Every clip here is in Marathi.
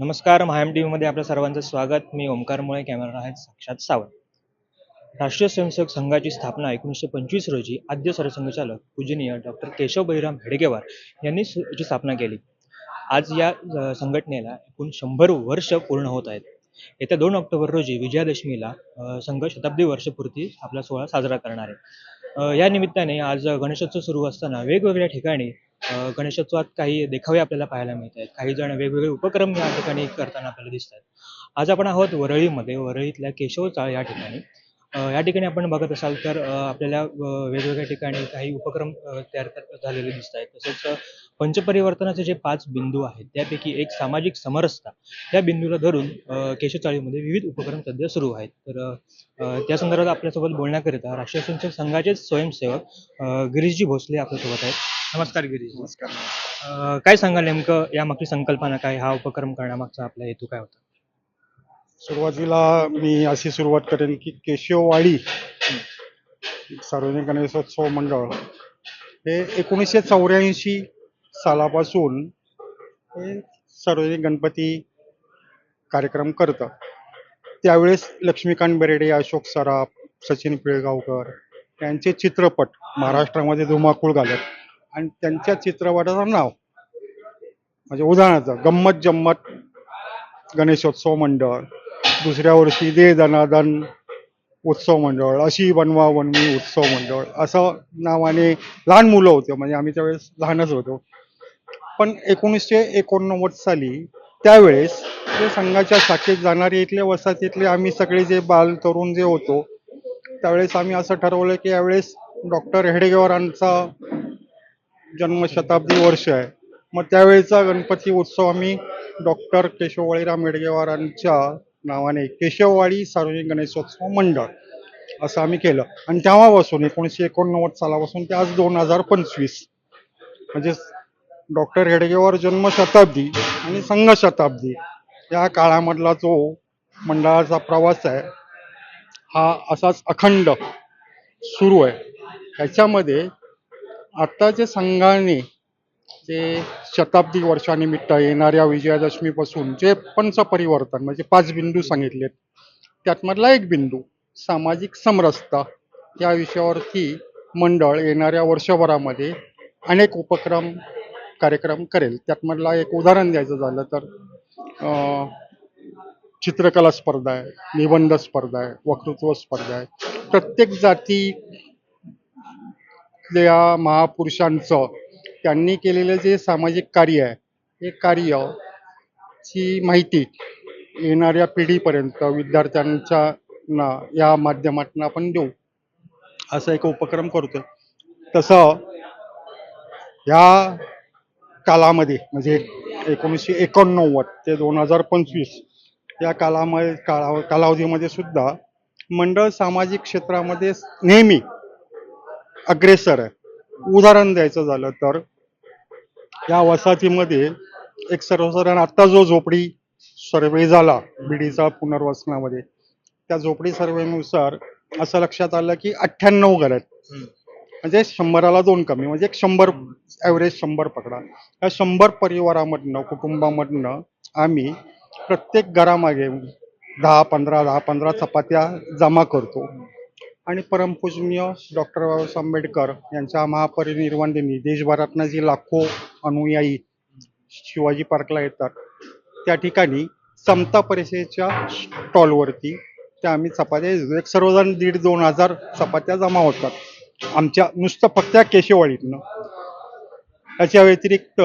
नमस्कार महाएम टी व्हीमध्ये आपल्या सर्वांचं स्वागत. मी ओमकार मुळे कॅमेरा आहे साक्षात सावंत. राष्ट्रीय स्वयंसेवक संघाची स्थापना एकोणीसशे पंचवीस रोजी आद्य सरसंघचालक पूजनीय डॉक्टर केशव बहिराम हेडगेवार यांनी ची स्थापना केली. आज या संघटनेला एकूण शंभर वर्ष पूर्ण होत आहेत. येत्या दोन ऑक्टोबर रोजी विजयादशमीला संघ शताब्दी वर्षपूर्ती आपला सोहळा साजरा करणार आहे. या निमित्ताने आज गणेशोत्सव सुरू असताना वेगवेगळ्या ठिकाणी गणेशोत्सवात काही देखावे आपल्याला पाहायला मिळत आहेत काही जण वेगवेगळे उपक्रम या ठिकाणी करताना आपल्याला दिसत आहेत आज आपण आहोत वरळीमध्ये वरळीतल्या केशव चाळ या ठिकाणी. या ठिकाणी आपण बघत असाल तर आपल्याला वेगवेगळ्या ठिकाणी काही उपक्रम तयार झालेले दिसत आहेत तसेच पंचपरिवर्तनाचे जे पाच बिंदू आहेत त्यापैकी एक सामाजिक समरसता. या बिंदूला धरून केशवचाळीमध्ये विविध उपक्रम सध्या सुरू आहेत. तर त्या संदर्भात आपल्यासोबत बोलण्याकरिता राष्ट्रीय स्वयंसेवक संघाचे स्वयंसेवक गिरीशजी भोसले आपल्यासोबत आहेत. नमस्कार गिरीश. नमस्कार काय सांगाल नेमकं? यामागची संकल्पना काय? हा उपक्रम करण्यामागचा आपला हेतू काय होता? सुरुवातीला मी अशी सुरुवात करेन की केशववाडी सार्वजनिक गणेशोत्सव मंडळ हे एकोणीसशे चौऱ्याऐंशी सालापासून हे सार्वजनिक गणपती कार्यक्रम करतं त्यावेळेस लक्ष्मीकांत बेर्डे अशोक सराफ सचिन पिळगावकर यांचे चित्रपट महाराष्ट्रामध्ये धुमाकूळ घालत. आणि त्यांच्या चित्रपटाचं नाव. म्हणजे उदाहरणार्थ गंमत जम्मत गणेशोत्सव मंडळ दुसऱ्या वर्षी दे दनादन उत्सव मंडळ अशी बनवा बनवी उत्सव मंडळ असं नावाने लहान मुलं होते म्हणजे आम्ही त्यावेळेस लहानच होतो. पण एकोणीसशे एकोणनव्वद साली त्यावेळेस ते संघाच्या शाखेत जाणारे इथले वसाहतीतले आम्ही सगळे जे बाल तरुण जे होतो त्यावेळेस आम्ही असं ठरवलं की यावेळेस डॉक्टर हेडेगेवरांचा जन्मशताब्दी वर्ष आहे. मग त्यावेळेचा गणपती उत्सव आम्ही डॉक्टर केशववाळीराम येडगेवारांच्या नावाने केशववाडी सार्वजनिक गणेशोत्सव मंडळ असं आम्ही केलं. आणि तेव्हापासून एकोणीसशे एकोणनव्वद सालापासून ते आज दोन हजार पंचवीस. म्हणजे डॉक्टर हेडगेवार जन्मशताब्दी आणि संघशताब्दी या काळामधला जो मंडळाचा प्रवास आहे हा असाच अखंड सुरू आहे. ह्याच्यामध्ये आता जे संघाने जे शताब्दी वर्षानिमित्त येणाऱ्या विजयादशमीपासून जे पंचपरिवर्तन म्हणजे पाच बिंदू सांगितलेत त्यातमधला एक बिंदू सामाजिक समरसता या विषयावरती मंडळ येणाऱ्या वर्षभरामध्ये अनेक उपक्रम कार्यक्रम करेल. त्यातमधला एक उदाहरण द्यायचं झालं तर चित्रकला स्पर्धा आहे निबंध स्पर्धा आहे वक्तृत्व स्पर्धा आहे. प्रत्येक जाती या महापुरुषांचं त्यांनी केलेलं जे सामाजिक कार्य आहे हे कार्य ची माहिती येणाऱ्या पिढीपर्यंत विद्यार्थ्यांच्या ना या माध्यमातून आपण देऊ. असा एक उपक्रम करतो. तसं या कालामध्ये म्हणजे एकोणीसशे एकोणनव्वद ते दोन हजार पंचवीस या कालामध्ये काळा कालावधीमध्ये सुद्धा मंडळ सामाजिक क्षेत्रामध्ये नेहमी अग्रेसर आहे. उदाहरण द्यायचं झालं तर या वसाहतीमध्ये एक सर्वसाधारण आत्ता जो झोपडी सर्वे झाला बीडीचा पुनर्वसनामध्ये त्या झोपडी सर्वेनुसार असं लक्षात आलं की अठ्ठ्याण्णव घर आहेत. म्हणजे शंभराला दोन कमी म्हणजे एक शंभर ॲव्हरेज शंभर पकडा. या शंभर परिवारामधनं कुटुंबामधनं आम्ही प्रत्येक घरामागे दहा पंधरा दहा पंधरा चपात्या जमा करतो. आणि परमपूजनीय डॉक्टर बाबासाहेब आंबेडकर यांच्या महापरिनिर्वाण दिनी देशभरातनं जी लाखो अनुयायी शिवाजी पार्कला येतात त्या ठिकाणी समता परिषदेच्या स्टॉलवरती त्या आम्ही चपात्या एक सर्वजण दीड दोन हजार चपात्या जमा होतात. आमच्या नुसतं फक्त त्या त्याच्या याच्या व्यतिरिक्त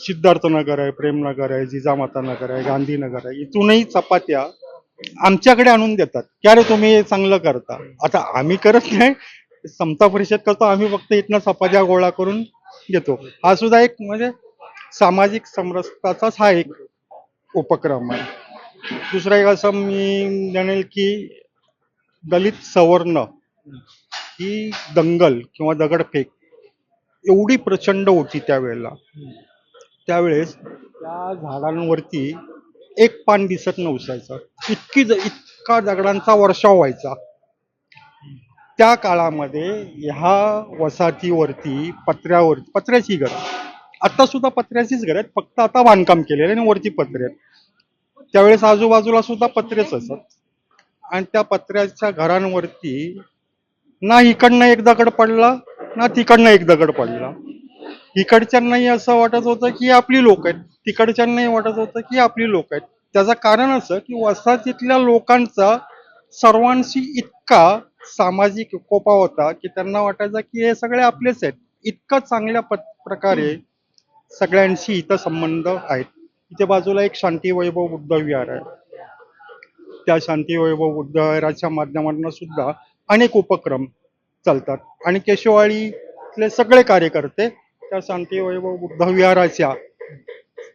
सिद्धार्थनगर आहे प्रेमनगर आहे जिजामाता नगर आहे गांधीनगर आहे. इथूनही चपात्या आमच्याकडे आणून देतात. की अरे तुम्ही हे चांगलं करता? आता आम्ही करत नाही. समता परिषद करतो आम्ही फक्त इथनं सपाजा गोळा करून घेतो हा सुद्धा एक म्हणजे सामाजिक समरसताचाच हा एक उपक्रम आहे. दुसरं एक असं मी जाणेल की दलित सवर्ण ही दंगल किंवा दगडफेक एवढी प्रचंड होती त्यावेळेला. त्यावेळेस त्या झाडांवरती एक पान दिसत नवसायचं इतकी ज- इतका दगडांचा वर्षाव व्हायचा. त्या काळामध्ये ह्या वसाहतीवरती पत्र्यावर पत्र्याची घर आता सुद्धा पत्र्याचीच घर आहेत फक्त आता बांधकाम केलेलं आहे आणि वरती पत्रे आहेत. त्यावेळेस आजूबाजूला सुद्धा पत्रेच असत. आणि त्या पत्र्याच्या घरांवरती ना इकडनं एक दगड पडला ना तिकडनं एक दगड पडला. इकडच्यांनाही असं वाटत होतं की आपली लोक आहेत. तिकडच्यांनाही वाटत होतं की आपली लोक आहेत. त्याचं कारण असं की वसाहतीतल्या लोकांचा सर्वांशी इतका सामाजिक कोपा होता की त्यांना वाटायचं की हे सगळे आपलेच आहेत. इतकं चांगल्या प्रकारे सगळ्यांशी इथं संबंध आहेत. इथे बाजूला एक शांती वैभव बुद्ध विहार आहे. त्या शांती वैभव बुद्ध विहाराच्या माध्यमातून सुद्धा अनेक उपक्रम चालतात. आणि केशवाळीतले सगळे कार्यकर्ते त्या शांती वैभव बुद्ध विहाराच्या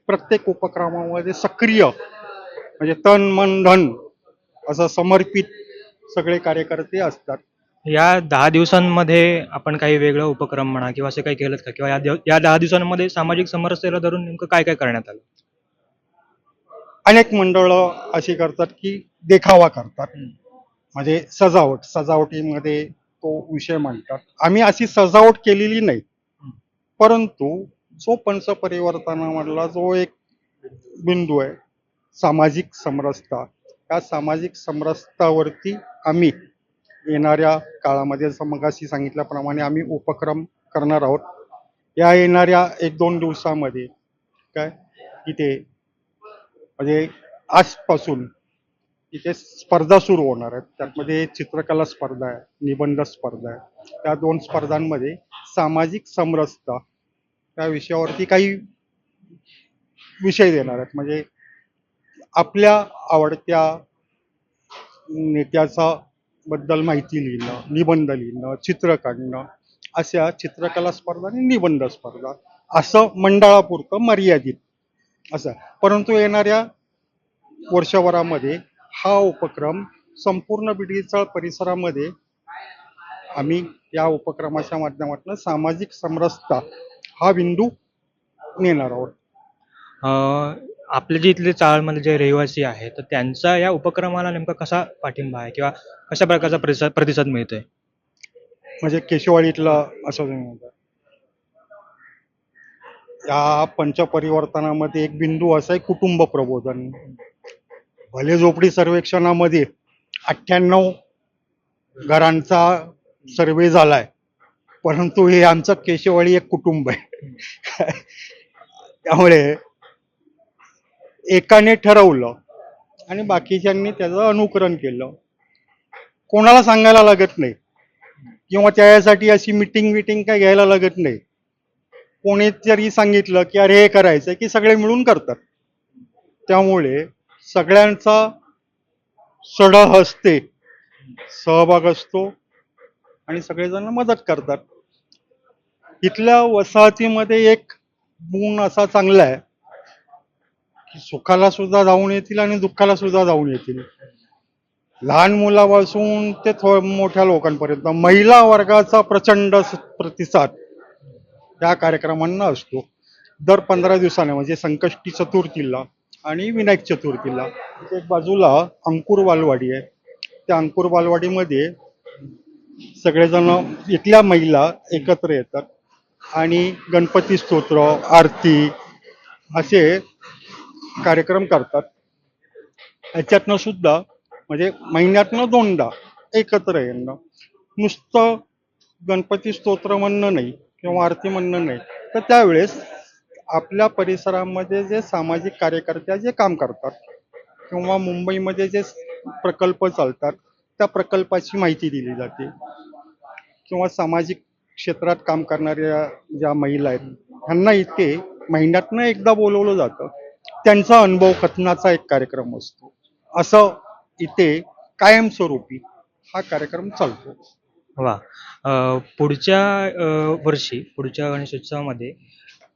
प्रत्येक उपक्रमामध्ये सक्रिय म्हणजे तन मन धन असं समर्पित सगळे कार्यकर्ते असतात. या दहा दिवसांमध्ये आपण काही वेगळं उपक्रम म्हणा किंवा असं काही केलं का? किंवा या दहा दिवसांमध्ये सामाजिक समरसतेला धरून नेमकं काय काय करण्यात आलं? अनेक मंडळं अशी करतात की देखावा करतात. म्हणजे सजावट सजावटीमध्ये तो विषय मांडतात. आम्ही अशी सजावट केलेली नाही. परंतु जो पंच परिवर्तनामधला जो एक बिंदू आहे सामाजिक समरसता. या सामाजिक समरसतावरती आम्ही येणाऱ्या काळामध्ये जसं मगाशी सांगितल्याप्रमाणे आम्ही उपक्रम करणार आहोत. या येणाऱ्या एक दोन दिवसामध्ये काय? इथे म्हणजे आजपासून इथे स्पर्धा सुरू होणार आहेत. त्यामध्ये चित्रकला स्पर्धा आहे निबंध स्पर्धा आहे. त्या दोन स्पर्धांमध्ये सामाजिक समरसता त्या विषयावरती काही विषय देणार आहेत. म्हणजे आपल्या आवडत्या नेत्याचा बद्दल माहिती लिहिणं निबंध लिहिणं चित्र काढणं अशा चित्रकला स्पर्धा आणि निबंध स्पर्धा असं मंडळापुरतं मर्यादित असं. परंतु येणाऱ्या वर्षभरामध्ये हा उपक्रम संपूर्ण बिडगीचाळ परिसरामध्ये आम्ही या उपक्रमाच्या माध्यमातून सामाजिक समरसता हा बिंदू नेणार आहोत. अं, आपले जे इथले चाळमध्ये जे रहिवासी आहेत तर त्यांचा या उपक्रमाला नेमका कसा पाठिंबा आहे किंवा कशा प्रकारचा प्रतिसाद प्रतिसाद मिळतोय? म्हणजे केशववाडीतला असं या पंचपरिवर्तनामध्ये एक बिंदू असा आहे कुटुंब प्रबोधन. भले झोपडी सर्वेक्षणामध्ये अठ्ठ्याण्णव घरांचा सर्वे झालाय परंतु हे आमचं केशवाळी एक कुटुंब आहे. त्यामुळे एकाने ठरवलं आणि बाकीच्यांनी त्याचं अनुकरण केलं. कोणाला सांगायला लागत नाही. किंवा त्यासाठी अशी मिटिंग विटिंग काय घ्यायला लागत नाही. कोणी जरी सांगितलं की अरे हे करायचंय की सगळे मिळून करतात. त्यामुळे सगळ्यांचा सडह असते सहभाग असतो आणि सगळेजण मदत करतात. इथल्या वसाहतीमध्ये एक गुण असा चांगला आहे की सुखाला सुद्धा जाऊन येतील आणि दुःखाला सुद्धा जाऊन येतील. लहान मुलापासून ते थो मोठ्या लोकांपर्यंत महिला वर्गाचा प्रचंड स- प्रतिसाद या कार्यक्रमांना असतो. दर पंधरा दिवसाने म्हणजे संकष्टी चतुर्थीला आणि विनायक चतुर्थीला एक बाजूला अंकुर बालवाडी आहे. त्या अंकुर बालवाडीमध्ये सगळेजण इथल्या महिला एकत्र येतात. आणि गणपती स्तोत्र आरती असे कार्यक्रम करतात. याच्यातनं सुद्धा म्हणजे महिन्यातनं दोनदा एकत्र येणं. नुसतं गणपती स्तोत्र म्हणणं नाही किंवा आरती म्हणणं नाही. तर त्यावेळेस आपल्या परिसरामध्ये जे सामाजिक कार्यकर्ते जे काम करतात किंवा मुंबईमध्ये जे प्रकल्प चालतात त्या प्रकल्पाची माहिती दिली जाते. किंवा सामाजिक क्षेत्रात काम करणाऱ्या ज्या महिला आहेत ह्यांना इथे महिन्यातनं एकदा बोलवलं जातं. त्यांचा अनुभव कथनाचा एक कार्यक्रम असतो. असं इथे कायमस्वरूपी हा कार्यक्रम चालतो. वा. अं, पुढच्या वर्षी पुढच्या गणेशोत्सवामध्ये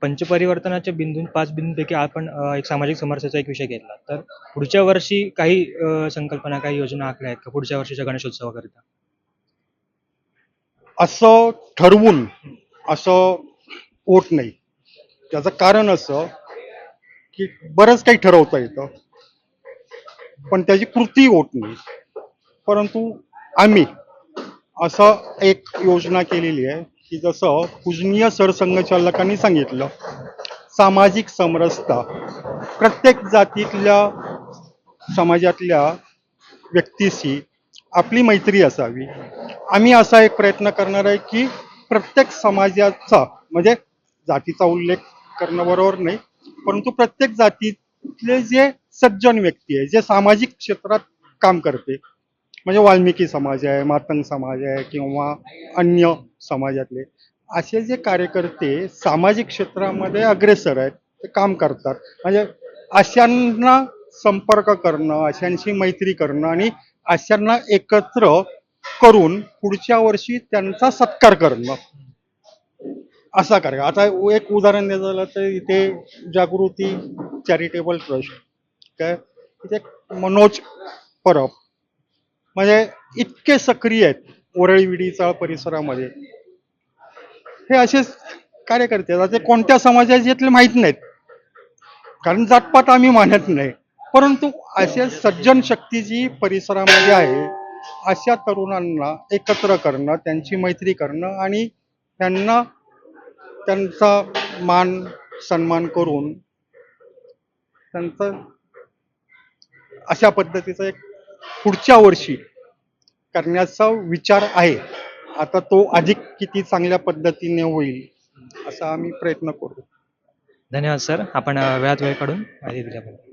पंचपरिवर्तनाच्या बिंदू पाच बिंदूंपैकी आपण एक सामाजिक समरसतेचा एक विषय घेतला. तर पुढच्या वर्षी काही संकल्पना काही योजना आखल्या आहेत का? पुढच्या वर्षीच्या गणेशोत्सवाकरिता असं ठरवून असं होत नाही. त्याचं कारण असं की बरंच काही ठरवता येतं. पण त्याची कृती होत नाही. परंतु आम्ही असं एक योजना केलेली आहे की जसं पूजनीय सरसंघचालकांनी सांगितलं सामाजिक समरसता प्रत्येक जातीतल्या समाजातल्या व्यक्तीशी आपली मैत्री असावी. आम्ही असा एक प्रयत्न करणार आहे की प्रत्येक समाजाचा म्हणजे जातीचा उल्लेख करणं बरोबर नाही परंतु प्रत्येक जातीतले जे सज्जन व्यक्ती आहे जे सामाजिक क्षेत्रात काम करते म्हणजे वाल्मिकी समाज आहे मातंग समाज आहे किंवा अन्य समाजातले असे जे कार्यकर्ते सामाजिक क्षेत्रामध्ये अग्रेसर आहेत ते काम करतात. म्हणजे अशांना संपर्क करणं अशांशी मैत्री करणं आणि अशांना एकत्र करून पुढच्या वर्षी त्यांचा सत्कार करणं. असा कार्य आता एक उदाहरण द्यायचं झालं तर इथे जागृती चॅरिटेबल ट्रस्ट काय इथे मनोज परब. म्हणजे इतके सक्रिय आहेत ओरळी विडीचा परिसरामध्ये. हे असेच कार्यकर्ते आता ते कोणत्या समाजाचे माहीत नाहीत. कारण जातपात आम्ही मानत नाही. परंतु अशा सज्जन शक्ती जी परिसरामध्ये आहे अशा तरुणांना एकत्र करणं त्यांची मैत्री करणं आणि त्यांना त्यांचा मान सन्मान करून त्यांचं अशा पद्धतीचा एक पुढच्या वर्षी करण्याचा विचार आहे. आता तो अधिक किती चांगल्या पद्धतीने होईल असा आम्ही प्रयत्न करू. धन्यवाद सर. आपण वेळात वेळ काढून माहिती दिल्याबद्दल